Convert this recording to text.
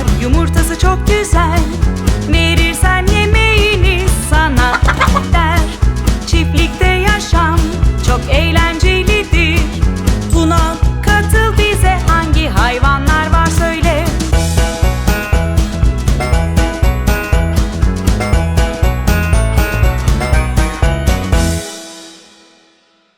var. Yumurtası çok